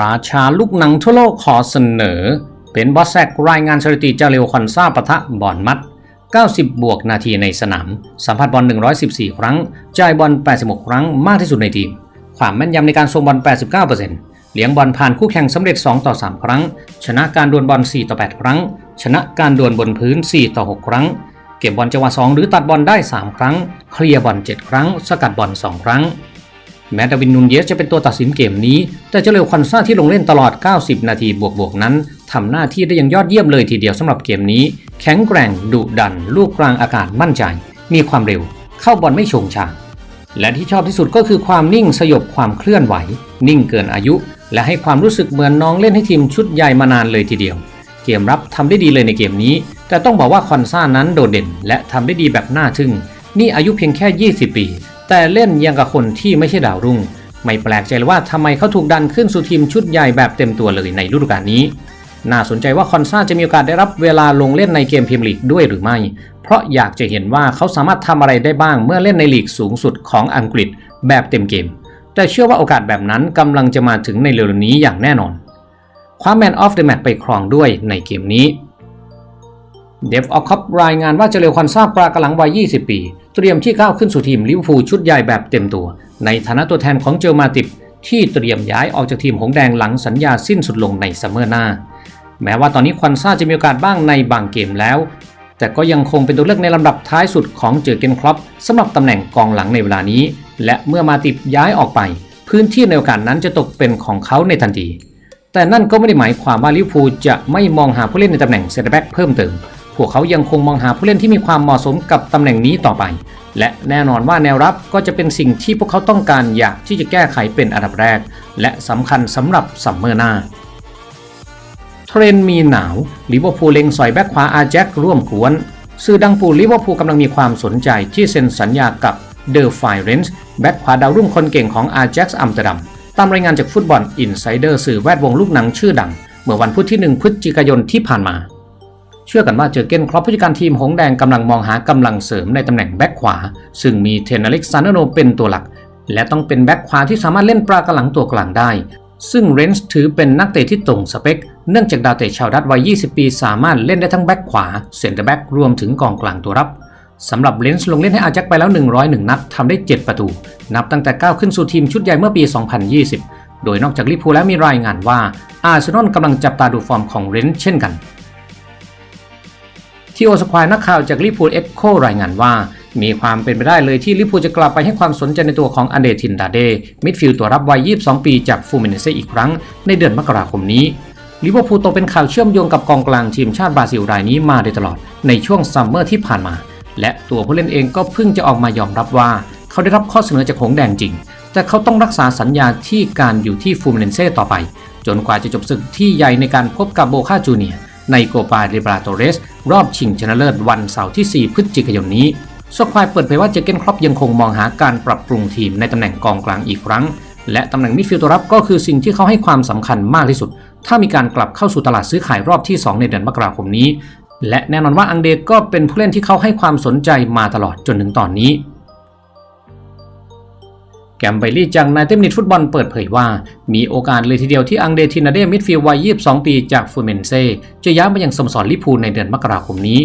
ราชาลูกหนังทั่วโลกขอเสนอ เป็นบอสแซกรายงานสถิติเจาเรวคอนซาปะทะบอลมัด 90 บวกนาทีในสนาม สัมผัสบอล 114 ครั้ง จ่ายบอล 86 ครั้งมากที่สุดในทีม ความแม่นยำในการทรงบอล 89%เลี้ยงบอลผ่านคู่แข่งสำเร็จ 2 ต่อ 3 ครั้ง ชนะการดวลบอล 4 ต่อ 8 ครั้ง ชนะการดวลบนพื้น 4 ต่อ 6 ครั้ง เก็บบอลจังหวะ 2 หรือตัดบอลได้ 3 ครั้ง เคลียร์บอล 7 ครั้ง สกัดบอล 2 ครั้ง แม้ดาวินนูนเยสจะเป็นตัวตัดสินเกมนี้ แต่เจเรวคอนซาที่ลงเล่นตลอด 90 นาทีบวกๆนั้นทำหน้าที่ได้อย่างยอดเยี่ยมเลยทีเดียวสำหรับเกมนี้ แข็งแกร่ง ดุดัน ลูกกลางอากาศมั่นใจ มีความเร็ว เข้าบอลไม่ชงชางและที่ชอบที่สุดก็คือความนิ่งสยบความเคลื่อนไหว นิ่งเกินอายุ และให้ความรู้สึกเหมือนน้องเล่นให้ทีมชุดใหญ่มานานเลยทีเดียว เกมรับทำได้ดีเลยในเกมนี้ แต่ต้องบอกว่าคอนซ่านั้นโดดเด่น และทำได้ดีแบบน่าทึ่ง นี่อายุเพียงแค่ 20 ปี แต่เล่นยังกับคนที่ไม่ใช่ดาวรุ่ง ไม่แปลกใจเลยว่าทำไมเขาถูกดันขึ้นสู่ทีมชุดใหญ่แบบเต็มตัวเลยในฤดูกาลนี้ น่าสนใจว่าคอนซาจะมีโอกาสได้รับเวลาลงเล่นในเกมพรีเมียร์ลีกด้วยหรือไม่ เพราะอยากจะเห็นว่าเขาสามารถทำอะไรได้บ้างเมื่อเล่นในลีกสูงสุดของอังกฤษแบบเต็มเกม แต่เชื่อว่าโอกาสแบบนั้นกำลังจะมาถึงในเร็วนี้อย่างแน่นอนคว้าแมนออฟเดอะแมตช์ไปครองด้วยในเกมนี้ เดฟออคอปรายงานว่าเจเลควคอนซาปรากำลังวัย 20 ปี เตรียมที่ก้าวขึ้นสู่ทีมลิเวอร์พูลชุดใหญ่แบบเต็มตัว ในฐานะตัวแทนของเจอมาติบที่เตรียมย้ายออกจากทีมหงแดงหลังสัญญาสิ้นสุดลงในซัมเมอร์หน้า แม้ว่าตอนนี้ควันซาจะมีโอกาสบ้างในบางเกมแล้ว แต่ก็ยังคงเป็นตัวเลือกในลำดับท้ายสุดของเจอเกนครอปสำหรับตำแหน่งกองหลังในเวลานี้ และเมื่อมาติบย้ายออกไป พื้นที่ในโอกาสนั้นจะตกเป็นของเขาในทันทีแต่นั่นก็ไม่ได้หมายความว่าลิเวอร์พูลจะไม่มองหาผู้เล่นในตำแหน่งเซนเตอร์แบ็กเพิ่มเติม พวกเขายังคงมองหาผู้เล่นที่มีความเหมาะสมกับตำแหน่งนี้ต่อไป และแน่นอนว่าแนวรับก็จะเป็นสิ่งที่พวกเขาต้องการอยากที่จะแก้ไขเป็นอันดับแรก และสำคัญสำหรับซัมเมอร์หน้าเทรนด์มีหนาวลิเวอร์พูลเล็งสอยแบ็คขวาอาแจ็คร่วมกวนสื่อดังปูลิเวอร์พูลกำลังมีความสนใจที่เซ็นสัญญากับเดอร์ไฟเรนส์แบ็คขวาดาวรุ่งคนเก่งของอาแจ็คอัมสเตอร์ดัมตามรายงานจากฟุตบอลอินไซเดอร์สื่อแวดวงลูกหนังชื่อดัง เมื่อวันพุธที่ 1 พฤศจิกายนที่ผ่านมา เชื่อกันว่าเจอเกนครอปผู้จัดการทีมหงแดงกำลังมองหากำลังเสริมในตำแหน่งแบ็คขวา ซึ่งมีเทนอเล็กซานโนเป็นตัวหลัก และต้องเป็นแบ็คขวาที่สามารถเล่นปลากระหลังตัวกลางได้ ซึ่งเรนส์ถือเป็นนักเตะที่ตรงสเปค เนื่องจากดาวเตะชาวดัตวัย 20 ปี สามารถเล่นได้ทั้งแบ็คขวาเซนเตอร์แบ็ครวมถึงกองกลางตัวรับสำหรับเรนส์ลงเล่นให้อาจ็คไปแล้ว 101 นัดทำได้ 7 ประตู นับตั้งแต่ก้าวขึ้นสู่ทีมชุดใหญ่เมื่อปี 2020 โดยนอกจากลิเวอร์พูแล้วมีรายงานว่าอาร์เซนอลกำลังจับตาดูฟอร์มของเรนส์เช่นกัน ที่โอสควายนักข่าวจากลิปูลเอ็กโครายงานว่า มีความเป็นไปได้เลยที่ลิปูลจะกลับไปให้ความสนใจในตัวของอันเดทินดาเดมิดฟิลด์ตัวรับวัย 22 ปีจากฟูมิเนเซอีกครั้งในเดือนมกราคมนี้ลิเวอร์พูลโตเป็นข่าวเชื่อมโยงกับกองกลางทีมชาติบราซิลรายนี้มาโดยตลอดในช่วงซัมเมอร์ที่ผ่านมา และตัวผู้เล่นเองก็เพิ่งจะออกมายอมรับว่า เขาได้รับข้อเสนอจากหงแดงจริง แต่เขาต้องรักษาสัญญาที่การอยู่ที่ฟูมิเนเซต่อไป จนกว่าจะจบศึกที่ใหญ่ในการพบกับโบคาจูเนีย ในโกปาเรบราโตเรส รอบชิงชนะเลิศวันเสาร์ที่ 4 พฤศจิกายนนี้สควายเปิดเผยว่าเจเกนครอปยังคงมองหาการปรับปรุงทีมในตำแหน่งกองกลางอีกครั้ง และตำแหน่งมิดฟิลด์ตัวรับก็คือสิ่งที่เขาให้ความสำคัญมากที่สุด ถ้ามีการกลับเข้าสู่ตลาดซื้อขายรอบที่ 2 ในเดือนมกราคมนี้ และแน่นอนว่าอังเดก็เป็นผู้เล่นที่เขาให้ความสนใจมาตลอดจนถึงตอนนี้ แกมไบลี่จากนายเทมนิตฟุตบอลเปิดเผยว่า มีโอกาสเลยทีเดียวที่อังเดทินาเดมิดฟิลวัย 22 ปีจากฟูเมนเซจะย้ายมายังสโมสรลิพูลในเดือนมกราคมนี้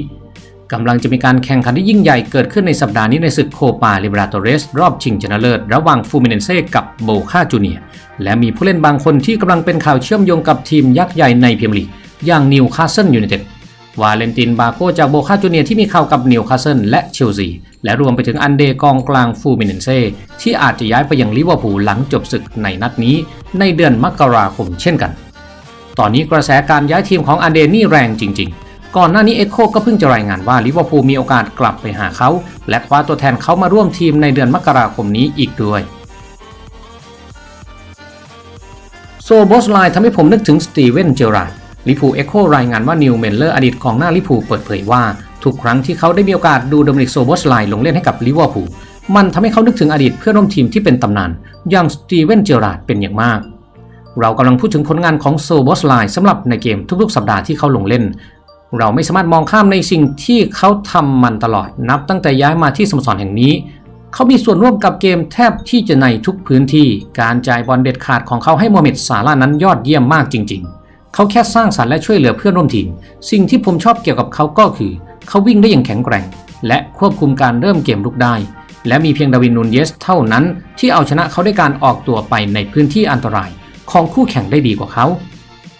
กำลังจะมีการแข่งขันที่ยิ่งใหญ่เกิดขึ้นในสัปดาห์นี้ในศึกโคปาลิบราโตเรส รอบชิงชนะเลิศ ระหว่างฟูเมนเซกับโบคาจูเนียและมีผู้เล่นบางคนที่กำลังเป็นข่าวเชื่อมโยงกับทีมยักษ์ใหญ่ในพรีเมียร์ลีกอย่างนิวคาสเซิลยูไนเต็ดวาเลนตินบาโกจากโบคาจูเนียที่มีข่าวกับนิวคาสเซิลและเชลซี และรวมไปถึงอันเดกองกลางฟูมิเนเซ่ที่อาจจะย้ายไปยังลิเวอร์พูลหลังจบศึกในนัดนี้ ในเดือนมกราคมเช่นกัน ตอนนี้กระแสการย้ายทีมของอันเดนี่แรงจริง ๆ ก่อนหน้านี้เอ็กโคก็เพิ่งจะรายงานว่าลิเวอร์พูลมีโอกาสกลับไปหาเขา และคว้าตัวแทนเขามาร่วมทีมในเดือนมกราคมนี้อีกด้วยโซโบสไลน์ทำให้ผมนึกถึงสตีเวนเจอราร์ดลิพูเอ็กโครายงานว่านิวเมนเลอร์อดีตกองหน้าลิพูเปิดเผยว่า ทุกครั้งที่เขาได้มีโอกาสดูโดมินิกโซโบสไลน์ลงเล่นให้กับลิเวอร์พูลมันทำให้เขานึกถึงอดีตเพื่อนร่วมทีมที่เป็นตำนานอย่างสตีเวนเจอราร์ดเป็นอย่างมาก เรากำลังพูดถึงผลงานของโซโบสไลน์สำหรับในเกมทุกๆ สัปดาห์ที่เขาลงเล่น เราไม่สามารถมองข้ามในสิ่งที่เขาทำมันตลอดนับตั้งแต่ย้ายมาที่สโมสรแห่งนี้ เขามีส่วนร่วมกับเกมแทบที่จะในทุกพื้นที่ การจ่ายบอลเด็ดขาดของเขาให้โมเมดซาลานั้นยอดเยี่ยมมากจริง ๆ เขาแค่สร้างสรรค์และช่วยเหลือเพื่อนร่วมทีม สิ่งที่ผมชอบเกี่ยวกับเขาก็คือเขาวิ่งได้อย่างแข็งแกร่ง และควบคุมการเริ่มเกมลุกได้ และมีเพียงดาวินนูนเยสเท่านั้น ที่เอาชนะเขาด้วยการออกตัวไปในพื้นที่อันตรายของคู่แข่งได้ดีกว่าเขา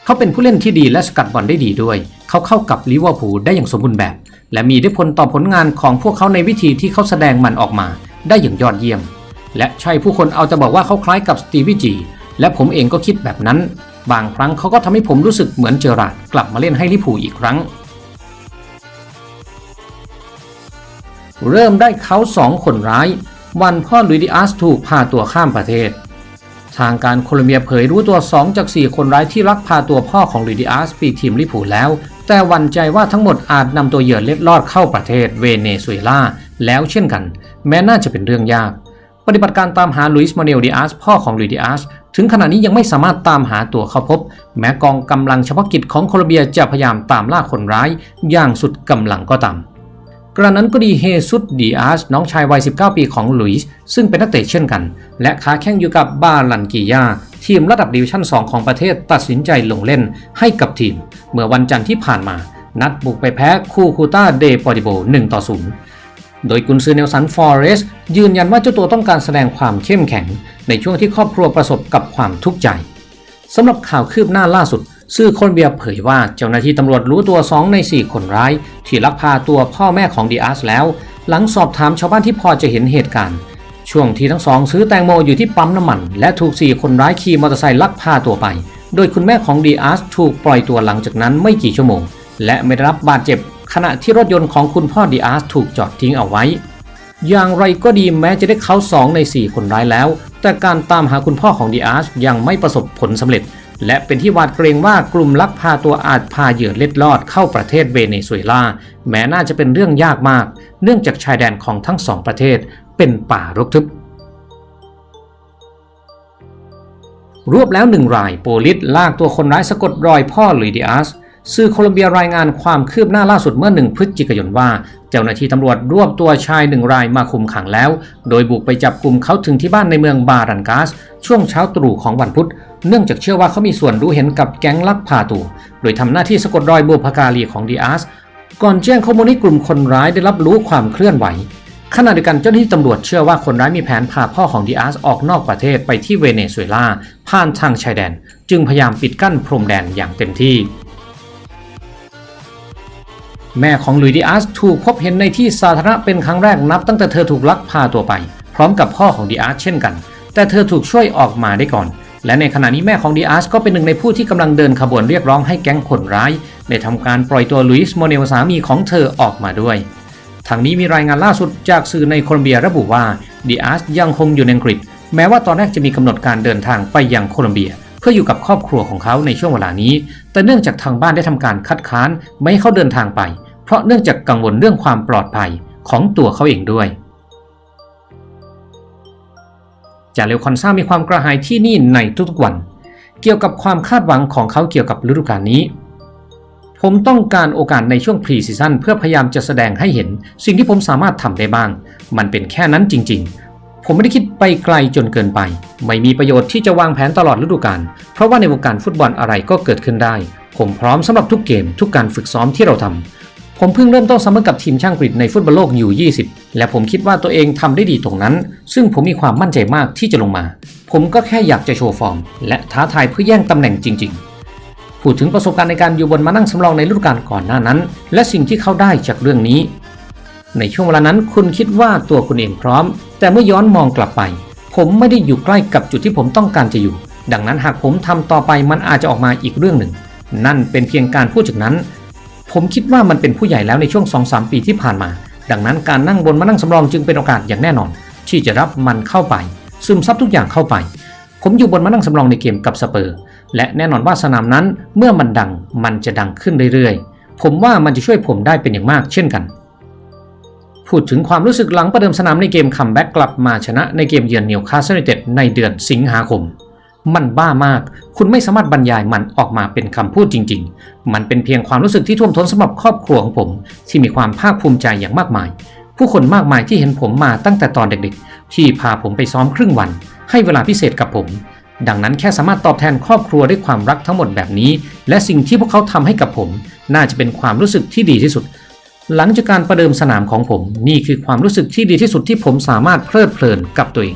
เขาเป็นผู้เล่นที่ดีและสกัดบอลได้ดีด้วย เขาเข้ากับลิเวอร์พูลได้อย่างสมบูรณ์แบบ และมีอิทธิพลต่อผลงานของพวกเขาในวิธีที่เขาแสดงมันออกมา ได้อย่างยอดเยี่ยม และใช่ผู้คนเอาจะบอกว่าเขาคล้ายกับสตีวีจีและผมเองก็คิดแบบนั้น บางครั้งเขาก็ทำให้ผมรู้สึกเหมือนเจอราดกลับมาเล่นให้ลิพูอีกครั้ง เริ่มได้เขาสองคนร้าย วันพ่อลุยดิอาสถูกพาตัวข้ามประเทศ ทางการโคลอมเบียเผยรู้ตัว 2 จาก 4 คนร้ายที่ลักพาตัวพ่อของลุยดิอาสปีทีมลิเวอร์พูลแล้ว แต่วันใจว่าทั้งหมดอาจนำตัวเหยื่อเล็ดลอดเข้าประเทศเวเนซุเอลาแล้วเช่นกัน แม้น่าจะเป็นเรื่องยาก ปฏิบัติการตามหาลุยส์มาเนลดิอาสพ่อของลุยดิอาสถึงขณะนี้ยังไม่สามารถตามหาตัวเขาพบ แม้กองกำลังเฉพาะกิจของโคลอมเบียจะพยายามตามล่าคนร้าย อย่างสุดกำลังก็ตาม กระนั้นก็ดีเฮซุสดีอาสน้องชายวัย 19 ปีของลุยส์ซึ่งเป็นนักเตะเช่นกัน และค้าแข่งอยู่กับบาลันกิยา ทีมระดับดิวิชั่น 2 ของประเทศตัดสินใจลงเล่นให้กับทีม เมื่อวันจันทร์ที่ผ่านมา นัดบุกไปแพ้คูคูต้าเดปอริโบ1ต่อ0โดยกุนซือเนลสันฟอเรสยืนยันว่าเจ้าตัวต้องการแสดงความเข้มแข็ง ในช่วงที่ครอบครัวประสบกับความทุกข์ใจสำหรับข่าวคืบหน้าล่าสุด สื่อคลอมเบียเผยว่าเจ้าหน้าที่ตำรวจรู้ตัว 2 ใน 4 คนร้าย ที่ลักพาตัวพ่อแม่ของดีอาร์สแล้ว หลังสอบถามชาวบ้านที่พอจะเห็นเหตุการณ์ ช่วงที่ทั้งสองซื้อแตงโมอยู่ที่ปั๊มน้ำมัน และถูก 4 คนร้ายขี่มอเตอร์ไซค์ลักพาตัวไป โดยคุณแม่ของดีอาร์สถูกปล่อยตัวหลังจากนั้นไม่กี่ชั่วโมง และไม่ได้รับบาดเจ็บ ขณะที่รถยนต์ของคุณพ่อดีอาร์สถูกจอดทิ้งเอาไว้ อย่างไรก็ดีแม้จะได้เขาสองใน 4 คนร้ายแล้ว แต่การตามหาคุณพ่อของดีอาร์สยังไม่ประสบผลสำเร็จ และเป็นที่หวาดเกรงว่ากลุ่มลักพาตัวอาจพาเหยื่อเล็ดลอดเข้าประเทศเวเนซุเอลา แม้น่าจะเป็นเรื่องยากมาก เนื่องจากชายแดนของทั้งสองประเทศเป็นป่ารกทึบ รวบแล้วหนึ่งรายโปลิสลากตัวคนร้ายสะกดรอยพ่อลุยดิอาสสื่อโคลอมเบียรายงานความคืบหน้าล่าสุดเมื่อหนึ่งพฤศจิกายนว่า เจ้าหน้าที่ตำรวจรวบตัวชายหนึ่งรายมาคุมขังแล้ว โดยบุกไปจับกลุ่มเขาถึงที่บ้านในเมืองบารันกาส ช่วงเช้าตรู่ของวันพุธ เนื่องจากเชื่อว่าเขามีส่วนรู้เห็นกับแก๊งลักพาตัว โดยทำหน้าที่สะกดรอยบุพการีของดีอาสก่อนแจ้งข้อมูลให้กลุ่มคนร้ายได้รับรู้ความเคลื่อนไหวขณะเดียวกันเจ้าหน้าที่ตำรวจเชื่อว่าคนร้ายมีแผนพาพ่อของดีอาสออกนอกประเทศไปที่เวเนซุเอลาผ่านทางชายแดน จึงพยายามปิดกั้นพรมแดนอย่างเต็มที่ แม่ของลุยดิอาสถูกพบเห็นในที่สาธารณะเป็นครั้งแรกนับตั้งแต่เธอถูกลักพาตัวไป พร้อมกับพ่อของดิอาสเช่นกัน แต่เธอถูกช่วยออกมาได้ก่อน และในขณะนี้แม่ของดิอาสก็เป็นหนึ่งในผู้ที่กำลังเดินขบวนเรียกร้องให้แก๊งคนร้ายได้ทำการปล่อยตัวลุยส์โมเนลสามีของเธอออกมาด้วยทางนี้มีรายงานล่าสุดจากสื่อในโคลอมเบียระบุว่าดิอาสยังคงอยู่ในอังกฤษ แม้ว่าตอนแรกจะมีกำหนดการเดินทางไปยังโคลอมเบีย เพื่ออยู่กับครอบครัวของเขาในช่วงเวลานี้ แต่เนื่องจากทางบ้านได้ทำการคัดค้านไม่ให้เขาเดินทางไป เพราะเนื่องจากกังวลเรื่องความปลอดภัยของตัวเขาเองด้วย จาเรลคอนซ่ามีความกระหายที่นี่ในทุกๆวัน เกี่ยวกับความคาดหวังของเขาเกี่ยวกับฤดูกาลนี้ ผมต้องการโอกาสในช่วงพรีซีซั่นเพื่อพยายามจะแสดงให้เห็น สิ่งที่ผมสามารถทำได้บ้าง มันเป็นแค่นั้นจริง ๆ ผมไม่ได้คิดไปไกลจนเกินไป ไม่มีประโยชน์ที่จะวางแผนตลอดฤดูกาลเพราะว่าในวงการฟุตบอลอะไรก็เกิดขึ้นได้ ผมพร้อมสำหรับทุกเกมทุกการฝึกซ้อมที่เราทำ ผมเพิ่งเริ่มต้นซัมเมอร์กับทีมช่างกรีฑในฟุตบอลโลกอยู่ 20 และผมคิดว่าตัวเองทำได้ดีตรงนั้น ซึ่งผมมีความมั่นใจมากที่จะลงมา ผมก็แค่อยากจะโชว์ฟอร์ม และท้าทายเพื่อแย่งตำแหน่งจริง ๆ พูดถึงประสบการณ์ในการอยู่บนมานั่งสำรองในฤดูกาลก่อนหน้านั้น และสิ่งที่เขาได้จากเรื่องนี้ ในช่วงเวลานั้นคุณคิดว่าตัวคุณเองพร้อม แต่เมื่อย้อนมองกลับไป ผมไม่ได้อยู่ใกล้กับจุดที่ผมต้องการจะอยู่ ดังนั้นหากผมทำต่อไปมันอาจจะออกมาอีกเรื่องหนึ่ง นั่นเป็นเพียงการพูดจากนั้น ผมคิดว่ามันเป็นผู้ใหญ่แล้วในช่วง 2-3 ปีที่ผ่านมา ดังนั้นการนั่งบนมานั่งสำรองจึงเป็นโอกาสอย่างแน่นอน ที่จะรับมันเข้าไป ซึมซับทุกอย่างเข้าไป ผมอยู่บนมานั่งสำรองในเกมกับสเปอร์ และแน่นอนว่าสนามนั้นเมื่อมันดังมันจะดังขึ้นเรื่อยๆ ผมว่ามันจะช่วยผมได้เป็นอย่างมากเช่นกัน พูดถึงความรู้สึกหลังประเดิมสนามในเกมคัมแบ็กกลับมาชนะในเกมเยือนนิวคาสเซิลยูไนเต็ดในเดือนสิงหาคม มันบ้ามาก คุณไม่สามารถบรรยายมันออกมาเป็นคำพูดจริง ๆ มันเป็นเพียงความรู้สึกที่ท่วมท้นสำหรับครอบครัวของผม ที่มีความภาคภูมิใจอย่างมากมาย ผู้คนมากมายที่เห็นผมมาตั้งแต่ตอนเด็กๆ ที่พาผมไปซ้อมครึ่งวัน ให้เวลาพิเศษกับผม ดังนั้นแค่สามารถตอบแทนครอบครัวด้วยความรักทั้งหมดแบบนี้ และสิ่งที่พวกเขาทำให้กับผม น่าจะเป็นความรู้สึกที่ดีที่สุด หลังจากการประเดิมสนามของผม นี่คือความรู้สึกที่ดีที่สุดที่ผมสามารถเพลิดเพลินกับตัวเอง